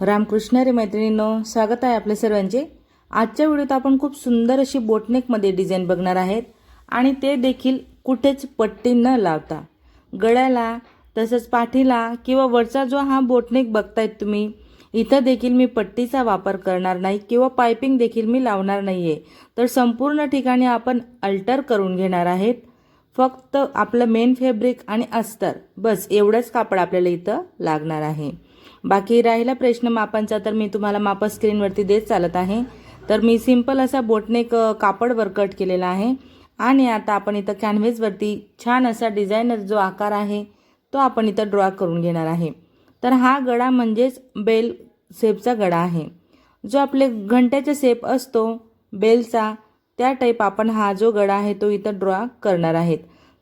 रामकृष्ण रे मैत्रिणींनो स्वागत आहे आपल्या सर्वांचे. आजच्या व्हिडिओत आपण खूप सुंदर अशी बोटनेकमध्ये डिझाईन बघणार आहेत आणि ते देखील कुठेच पट्टी न लावता. गळ्याला तसंच पाठीला किंवा वरचा जो हा बोटनेक बघतायत तुम्ही इथं देखील मी पट्टीचा वापर करणार नाही किंवा पायपिंग देखील मी लावणार नाही आहे तर संपूर्ण ठिकाणी आपण अल्टर करून घेणार आहेत. फक्त आपलं मेन फॅब्रिक आणि अस्तर बस एवढंच कापड आपल्याला इथं लागणार आहे. बाकी राहिला प्रश्न मापांचा तर मी तुम्हाला माप स्क्रीनवरती देत चालत आहे. तर मी सिंपल असा बोटनेक क कापडवर कट केलेला आहे. आणि आता आपण इथं कॅनव्हेसवरती छान असा डिझायनर जो आकार आहे तो आपण इथं ड्रॉ करून घेणार आहे. तर हा गळा म्हणजेच बेल शेपचा गळा आहे. जो आपले घंट्याचा शेप असतो बेलचा त्या टाईप आपण हा जो गळा आहे तो इथं ड्रॉ करणार आहेत.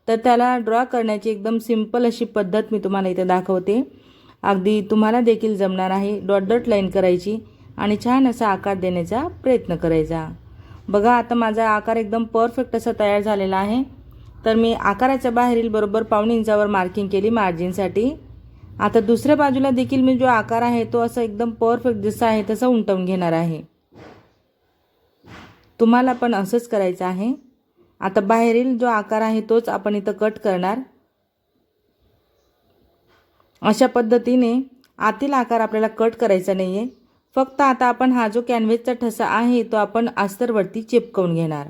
तर त्याला ड्रॉ करण्याची एकदम सिंपल अशी पद्धत मी तुम्हाला इथं दाखवते. अगदी तुम्हाला देखील जमणार आहे डॉट डॉट लाईन करायची आणि छान असा आकार देण्याचा प्रयत्न करायचा. बघा आता माझा आकार एकदम परफेक्ट असा तयार झालेला आहे. तर मी आकाराच्या बाहेरील बरोबर पाऊण इंचावर मार्किंग केली मार्जिनसाठी आता दुसऱ्या बाजूला देखील मी जो आकार आहे तो असं एकदम परफेक्ट जसा आहे तसा उमटवून घेणार आहे. तुम्हाला पण असंच करायचं आहे. आता बाहेरील जो आकार आहे तोच आपण इथं कट करणार. अशा पद्धतीने आतील आकार आपल्याला कट करायचा नाही आहे फक्त आता आपण हा जो कॅनव्हेसचा ठसा आहे तो आपण अस्तरवरती चिपकवून घेणार.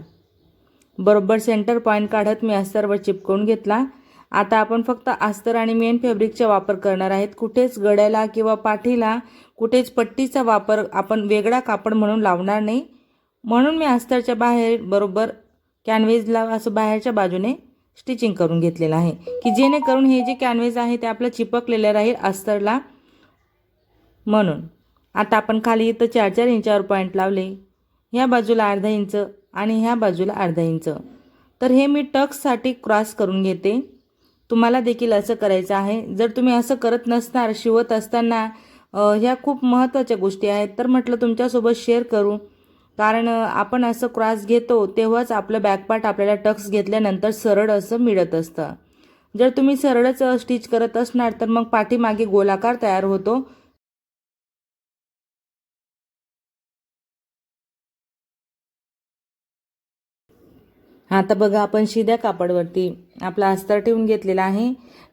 बरोबर सेंटर पॉईंट काढत मी अस्तरवर चिपकवून घेतला. आता आपण फक्त अस्तर आणि मेन फॅब्रिकचा वापर करणार आहेत. कुठेच गळ्याला किंवा पाठीला कुठेच पट्टीचा वापर आपण वेगळा कापड म्हणून लावणार नाही. म्हणून मी अस्तरच्या बाहेर बरोबर कॅनव्हेजला असं बाहेरच्या बाजूने स्टिचिंग करून घेतलेलं आहे की जेणेकरून हे जे कॅनव्हेज आहे ते आपलं चिपकलेलं राहील अस्तरला. म्हणून आता आपण खाली इथं चार चार इंचावर पॉईंट लावले. ह्या बाजूला अर्धा इंच आणि ह्या बाजूला अर्धा इंच. तर हे मी टक्ससाठी क्रॉस करून घेते. तुम्हाला देखील असं करायचं आहे. जर तुम्ही असं करत नसणार शिवत असताना ह्या खूप महत्त्वाच्या गोष्टी आहेत. तर म्हटलं तुमच्यासोबत शेअर करू. कारण आपण असं क्रॉस घेतो तेव्हाच आपलं बॅकपार्ट आपल्याला टक्स घेतल्यानंतर सरळ असं मिळत असतं. जर तुम्ही सरळच स्टिच करत असणार तर मग पाठीमागे गोलाकार तयार होतो. आता बघा आपण शिद्या कापडवरती आपला अस्तर ठेवून घेतलेला आहे.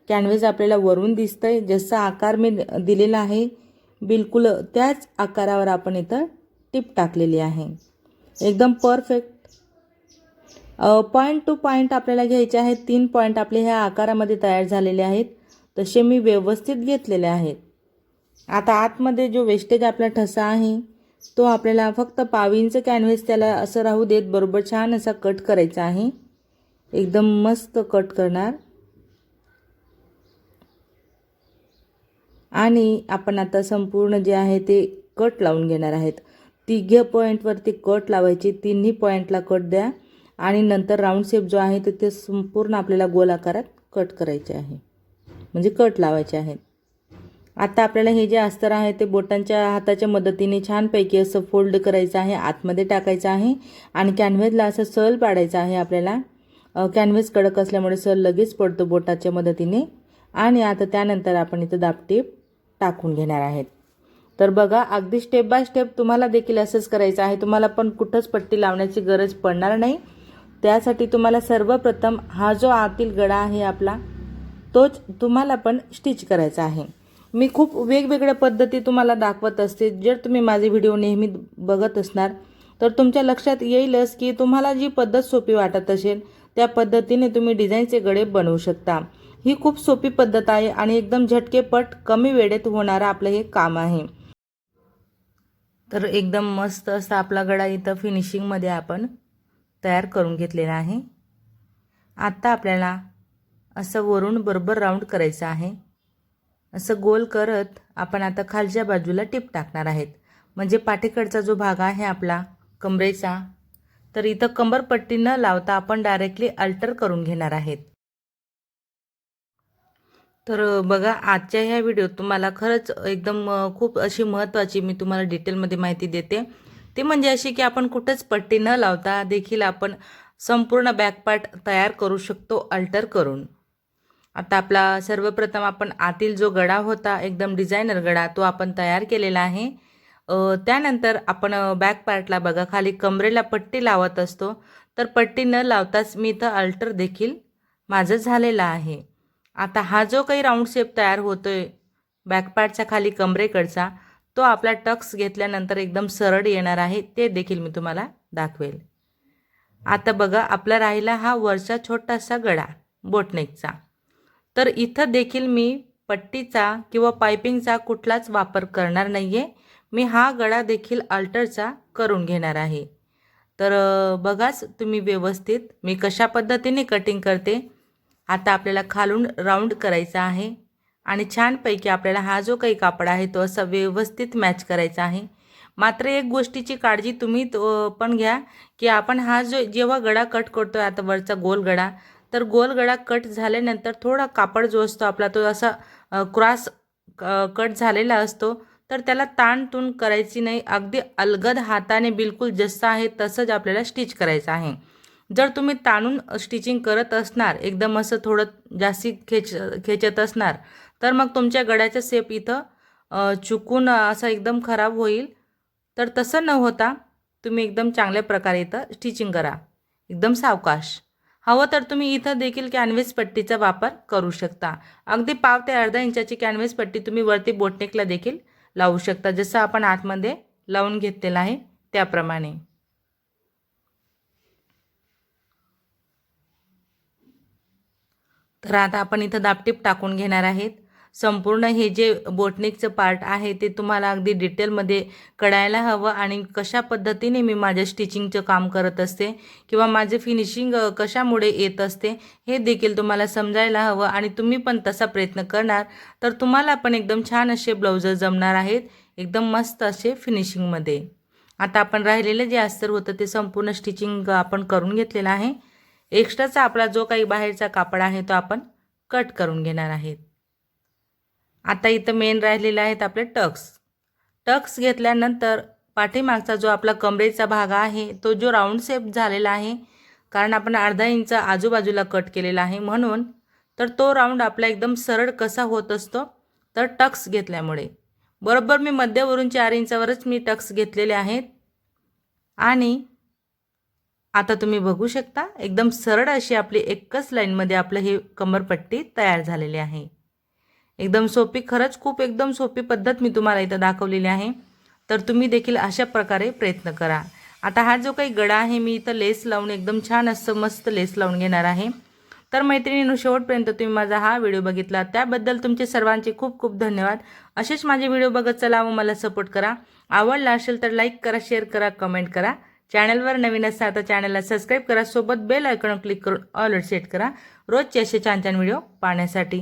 कॅनव्हेस आपल्याला वरून दिसतंय. जसा आकार मी दिलेला आहे बिलकुल त्याच आकारावर आपण इथं टिप टाकलेली आहे. एकदम परफेक्ट पॉईंट टू पॉईंट आपल्याला घ्यायचे आहेत. तीन पॉईंट आपले ह्या आकारामध्ये तयार झालेले आहेत. तसे मी व्यवस्थित घेतलेले आहेत. आता आतमध्ये जो वेस्टेज आपला ठसा आहे तो आपल्याला फक्त पावींचं कॅनव्हेस त्याला असं राहू देत. बरोबर छान असा कट करायचा आहे. एकदम मस्त कट करणार. आणि आपण आता संपूर्ण जे आहे ते कट लावून घेणार आहेत. तिघ्या पॉईंटवरती कट लावायची. तिन्ही पॉईंटला कट द्या. आणि नंतर राऊंड शेप जो आहे तो ते संपूर्ण आपल्याला गोल आकारात कट करायचे आहे. म्हणजे कट लावायचे आहेत. आता आपल्याला हे जे अस्तर आहे ते बोटांच्या हाताच्या मदतीने छानपैकी असं फोल्ड करायचं आहे. आतमध्ये टाकायचं आहे. आणि कॅनव्हेसला असं सल पाडायचं आहे आपल्याला. कॅनव्हेस कडक असल्यामुळे सल लगेच पडतो बोटाच्या मदतीने. आणि आता त्यानंतर आपण इथं दापटीप टाकून घेणार आहेत. तर बघा अगदी स्टेप बाय स्टेप तुम्हाला देखील असंच करायचं आहे. तुम्हाला पण कुठंच पट्टी लावण्याची गरज पडणार नाही. त्यासाठी तुम्हाला सर्वप्रथम हा जो आतील गळा आहे आपला तोच तुम्हाला पण स्टिच करायचा आहे. मी खूप वेगवेगळ्या पद्धती तुम्हाला दाखवत असते. जर तुम्ही माझे व्हिडिओ नेहमी बघत असणार तर तुमच्या लक्षात येईलच की तुम्हाला जी पद्धत सोपी वाटत असेल त्या पद्धतीने तुम्ही डिझाईनचे गळे बनवू शकता. ही खूप सोपी पद्धत आहे आणि एकदम झटकेपट कमी वेळेत होणारं आपलं हे काम आहे. तर एकदम मस्त असा आपला गळा इथं फिनिशिंगमध्ये आपण तयार करून घेतलेला आहे. आत्ता आपल्याला असं वरून बरोबर राऊंड करायचं आहे. असं गोल करत आपण आता खालच्या बाजूला टिप टाकणार आहेत. म्हणजे पाठीकडचा जो भाग आहे आपला कमरेचा तर इथं कंबरपट्टी न लावता आपण डायरेक्टली अल्टर करून घेणार आहेत. तर बघा आजच्या ह्या व्हिडिओत तुम्हाला खरंच एकदम खूप अशी महत्त्वाची मी तुम्हाला डिटेलमध्ये माहिती देते. ती म्हणजे अशी की आपण कुठंच पट्टी न लावता देखील आपण संपूर्ण बॅकपार्ट तयार करू शकतो अल्टर करून. आता आपला सर्वप्रथम आपण आतील जो गडा होता एकदम डिझायनर गडा तो आपण तयार केलेला आहे. त्यानंतर आपण बॅक पार्टला बघा खाली कमरेला पट्टी लावत असतो. तर पट्टी न लावताच मी इथं अल्टर देखील माझं झालेलं आहे. आता हा जो काही राऊंड शेप तयार होतो आहे बॅकपॅडच्या खाली कमरेकडचा तो आपला टक्स घेतल्यानंतर एकदम सरळ येणार आहे ते देखील मी तुम्हाला दाखवेल. आता बघा आपला राहिला हा वरचा छोटासा गळा बोटनेकचा तर इथं देखील मी पट्टीचा किंवा पायपिंगचा कुठलाच वापर करणार नाही आहे मी हा गळा देखील अल्टरचा करून घेणार आहे. तर बघाच तुम्ही व्यवस्थित मी कशा पद्धतीने कटिंग करते. आता आपल्याला खालून राऊंड करायचा आहे. आणि छानपैकी आपल्याला हा जो काही कापड आहे तो असा व्यवस्थित मॅच करायचा आहे. मात्र एक गोष्टीची काळजी तुम्ही तो पण घ्या की आपण हा जो जेव्हा गडा कट करतो आता वरचा गोल गळा तर गोल गळा कट झाल्यानंतर थोडा कापड जो असतो आपला तो असा क्रॉस कट झालेला असतो तर त्याला ताणतूण करायची नाही. अगदी अलगद हाताने बिलकुल जसं आहे तसंच आपल्याला स्टिच करायचं आहे. जर तुम्ही ताणून स्टिचिंग करत असणार एकदम असं थोडं जास्ती खेच खेचत असणार तर मग तुमच्या गड्याचा सेप इथं चुकून असा एकदम खराब होईल. तर तसं न होता तुम्ही एकदम चांगल्या प्रकारे इथं स्टिचिंग करा. एकदम सावकाश. हवं तर तुम्ही इथं देखील कॅनव्हेस पट्टीचा वापर करू शकता. अगदी पाव ते अर्धा इंचाची कॅनव्हेस पट्टी तुम्ही वरती बोटनेकला देखील लावू शकता जसं आपण आतमध्ये लावून घेतलेलं आहे त्याप्रमाणे. तर आता आपण इथं दापटीप टाकून घेणार आहेत. संपूर्ण हे जे बोटनिकचं पार्ट आहे ते तुम्हाला अगदी डिटेलमध्ये कळायला हवं आणि कशा पद्धतीने मी माझ्या स्टिचिंगचं काम करत असते किंवा माझे फिनिशिंग कशामुळे येत असते हे देखील तुम्हाला समजायला हवं आणि तुम्ही पण तसा प्रयत्न करणार. तर तुम्हाला पण एकदम छान असे ब्लाउज जमणार आहेत एकदम मस्त असे फिनिशिंगमध्ये आता आपण राहिलेलं जे अस्तर होतं ते संपूर्ण स्टिचिंग आपण करून घेतलेलं आहे. एक्स्ट्राचा आपला जो काही बाहेरचा कापड आहे तो आपण कट करून घेणार आहेत. आता इथं मेन राहिलेले आहेत आपले टक्स. टक्स घेतल्यानंतर पाठीमागचा जो आपला कमरेचा भाग आहे तो जो राऊंड शेप झालेला आहे कारण आपण अर्धा इंच आजूबाजूला कट केलेला आहे म्हणून तर तो राऊंड आपला एकदम सरळ कसा होत असतो? तर टक्स घेतल्यामुळे. बरोबर मी मध्यवरून चार इंचावरच मी टक्स घेतलेले आहेत. आणि आता तुम्ही बघू शकता एकदम सरळ अशी आपली एकच लाईनमध्ये आपलं हे कमरपट्टी तयार झालेली आहे. एकदम सोपी खरंच खूप एकदम सोपी पद्धत मी तुम्हाला इथं दाखवलेली आहे. तर तुम्ही देखील अशा प्रकारे प्रयत्न करा. आता हा जो काही गडा आहे मी इथं लेस लावून एकदम छान असं मस्त लेस लावून घेणार आहे. तर मैत्रिणींनो शेवटपर्यंत तुम्ही माझा हा व्हिडिओ बघितला. त्याबद्दल तुमचे सर्वांचे खूप खूप धन्यवाद. असेच माझे व्हिडिओ बघत चला व मला सपोर्ट करा. आवडला असेल तर लाईक करा शेअर करा कमेंट करा. चॅनलवर नवीन असता तर चॅनलला सबस्क्राईब करा. सोबत बेल आयकॉन क्लिक करून ऑल सेट करा. रोजचे असे छान छान व्हिडिओ पाहण्यासाठी.